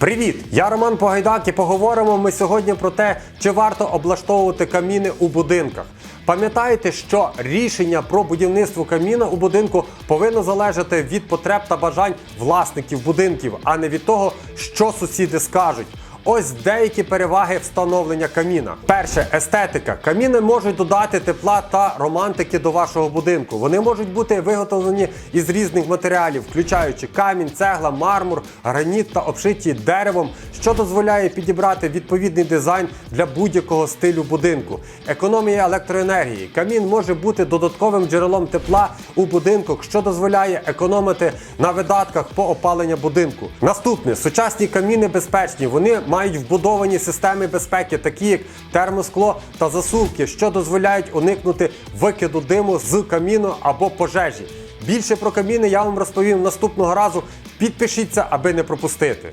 Привіт! Я Роман Погайдак і поговоримо ми сьогодні про те, чи варто облаштовувати каміни у будинках. Пам'ятаєте, що рішення про будівництво каміна у будинку повинно залежати від потреб та бажань власників будинків, а не від того, що сусіди скажуть. Ось деякі переваги встановлення каміна. Перше естетика. Каміни можуть додати тепла та романтики до вашого будинку. Вони можуть бути виготовлені із різних матеріалів, включаючи камінь, цегла, мармур, граніт та обшиті деревом, що дозволяє підібрати відповідний дизайн для будь-якого стилю будинку. Економія електроенергії. Камін може бути додатковим джерелом тепла у будинку, що дозволяє економити на видатках по опаленню будинку. Наступне сучасні каміни безпечні. Вони мають вбудовані системи безпеки, такі як термоскло та засувки, що дозволяють уникнути викиду диму з каміну або пожежі. Більше про каміни я вам розповім наступного разу. Підпишіться, аби не пропустити.